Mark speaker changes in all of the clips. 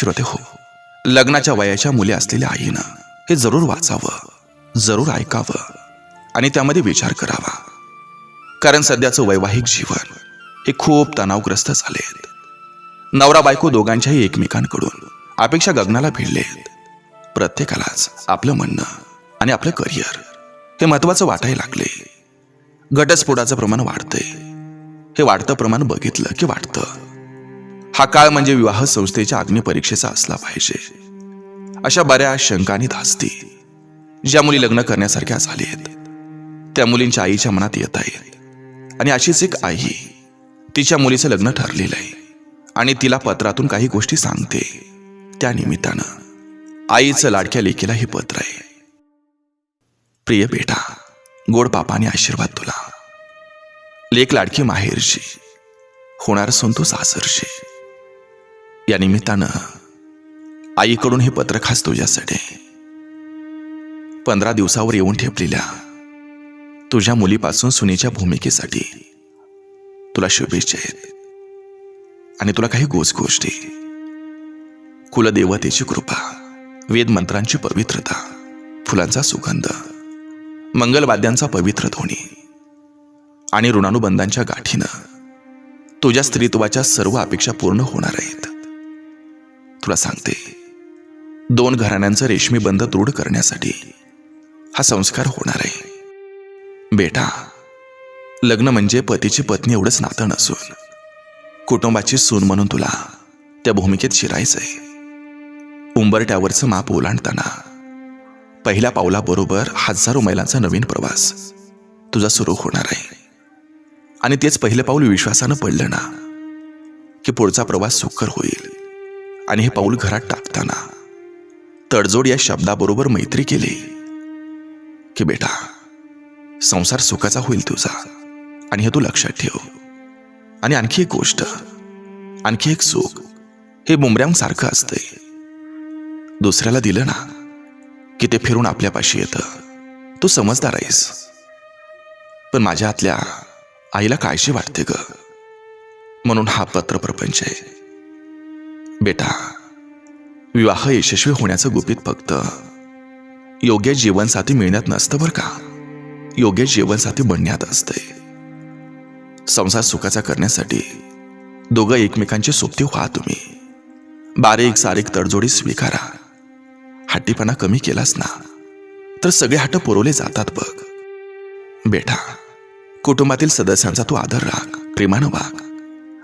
Speaker 1: श्रोते हो. लग्नाच्या वयाच्या मुली असलेल्या आईनं हे जरूर वाचावं जरूर ऐकावं आणि त्यामध्ये विचार करावा. कारण सध्याचं वैवाहिक जीवन हे खूप तणावग्रस्त झाले नवरा बायको दोघांच्याही एकमेकांकडून अपेक्षा गगनाला भिडलेत. प्रत्येकालाच आपलं म्हणणं आणि आपलं करिअर हे महत्वाचं वाटायला लागले. घटस्फोटाचं प्रमाण वाढतंय. हे वाढतं प्रमाण बघितलं की वाटतं. हा काळ म्हणजे विवाह संस्थेच्या अग्निपरीक्षेचा असला पाहिजे. अशा बऱ्याच शंका धासते ज्या मुली लग्न करण्यासारख्या झालेत त्या मुलींच्या आईच्या मनात येत आहेत. आणि अशीच एक आई तिच्या मुलीचं लग्न ठरलेलं आहे. आणि तिला पत्रातून काही गोष्टी सांगते. त्या निमित्तानं आईचं लाडक्या लेकीला हे पत्र आहे. प्रिय बेटा गोड बापाने आशीर्वाद तुला. लेख लाडकी माहेरशी होणार सोन तू सासरशी या निमित्तानं आईकडून हे पत्र खास तुझ्यासाठी. पंधरा दिवसावर येऊन ठेपलेल्या तुझ्या मुलीपासून सुनेच्या भूमिकेसाठी तुला शुभेच्छा आहेत. आणि तुला काही गोष्ट. गोष्टी कुलदेवतेची कृपा वेद मंत्रांची पवित्रता फुलांचा सुगंध मंगलवाद्यांचा पवित्र ध्वनी आणि ऋणानुबंधांच्या गाठीनं तुझ्या स्त्रीत्वाच्या सर्व अपेक्षा पूर्ण होणार आहेत. तुला सांगते. दोन घराण्यांचं रेशमी बंध दृढ करण्यासाठी हा संस्कार होणार आहे. बेटा लग्न म्हणजे पतीची पत्नी एवढंच नातं नसून कुटुंबाची सून म्हणून तुला त्या भूमिकेत शिरायचंय. उंबरट्यावरचं माप ओलांडताना पहिल्या पावलाबरोबर हजारो मैलांचा नवीन प्रवास तुझा सुरू होणार आहे. आणि तेच पहिलं पाऊल विश्वासानं पडलं ना की पुढचा प्रवास सुखकर होईल. आणि हे पाऊल घरात टाकताना तडजोड या शब्दाबरोबर मैत्री केली की बेटा संसार सुखाचा होईल तुझा आणि हे तू लक्षात ठेव. आणि आणखी एक गोष्ट आणखी एक सुख हे बुमऱ्यांग सारखं असतंय. दुसऱ्याला दिलं ना की ते फिरून आपल्यापाशी येतं. तू समजदार आहेस. पण माझ्या आतल्या आईला काळजी वाटते ग. म्हणून हा पत्र प्रपंच आहे. बेटा विवाह यशस्वी होण्याचं गुपित फक्त. योग्य जीवनसाथी मिळण्यात नसतं बरं का? योग्य जीवनसाथी बनण्यात असते. संसार सुखाचा करण्यासाठी दोघं एकमेकांची सोबती व्हा तुम्ही. बारीक सारीक तडजोडी स्वीकारा. हट्टीपणा कमी केलास ना तर सगळे हट्ट पुरवले जातात बघ. बेटा कुटुंबातील सदस्यांचा तू आदर राख प्रेमानं वाग.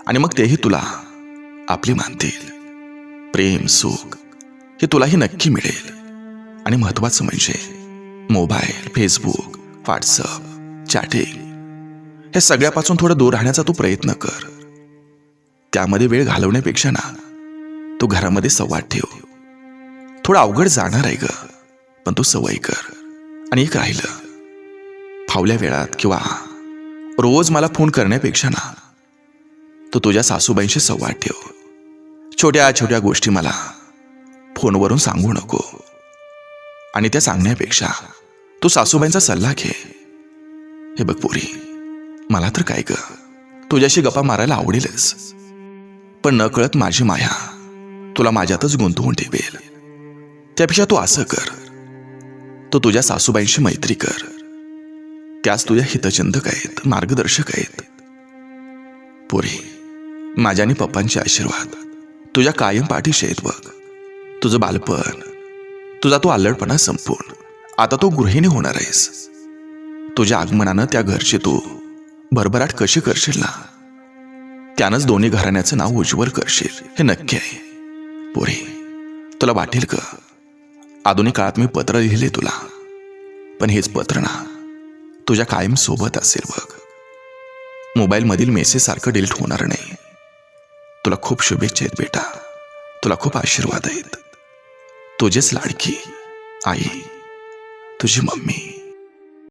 Speaker 1: आणि मग तेही तुला आपली मानतील. प्रेम सुख हे तुलाही नक्की मिळेल. आणि महत्वाचं म्हणजे मोबाईल फेसबुक व्हॉट्सअप चॅटिंग हे सगळ्यापासून थोडं दूर राहण्याचा तू प्रयत्न कर. त्यामध्ये वेळ घालवण्यापेक्षा ना तू घरामध्ये संवाद ठेव. थोडं अवघड जाणार आहे ग पण तू सवय कर आणि एक राहिलं. फावल्या वेळात किंवा रोज मला फोन करण्यापेक्षा ना तू तुझ्या सासूबाईंशी संवाद ठेव. छोट्या छोट्या गोष्टी मला फोनवरून सांगू नको. आणि त्या सांगण्यापेक्षा तू सासूबाईंचा सल्ला घे. हे बघ पोरी मला तर काय ग? तुझ्याशी गप्पा मारायला आवडेलच. पण न कळत माझी माया तुला माझ्यातच गुंतवून ठेवेल. त्यापेक्षा तू असं कर. तू तुझ्या सासूबाईंशी मैत्री कर. त्याच तुझ्या हितचिंतक आहेत मार्गदर्शक आहेत. पोरी माझ्या आणि पप्पांचे आशीर्वाद. तुझ्या कायम पाठीशी आहेत बघ. तुझं बालपण तुझा तो आल्लडपणा संपून. आता तू गृहिणी होणार आहेस. तुझ्या आगमनानं त्या घरची तू भरभराट कशी करशील ना? त्यानंच दोन्ही घराण्याचं नाव उज्ज्वल करशील. हे नक्की आहे. पोरी तुला वाटेल का? आधुनिक काळात मी पत्र लिहिले तुला. पण हेच पत्र ना तुझ्या कायम सोबत असेल बघ. मोबाईलमधील मेसेज सारखं डिलीट होणार नाही. तुला खूप शुभेच्छा आहेत बेटा. तुला खूप आशीर्वाद आहेत. तुझेच लाडकी आई तुझी मम्मी.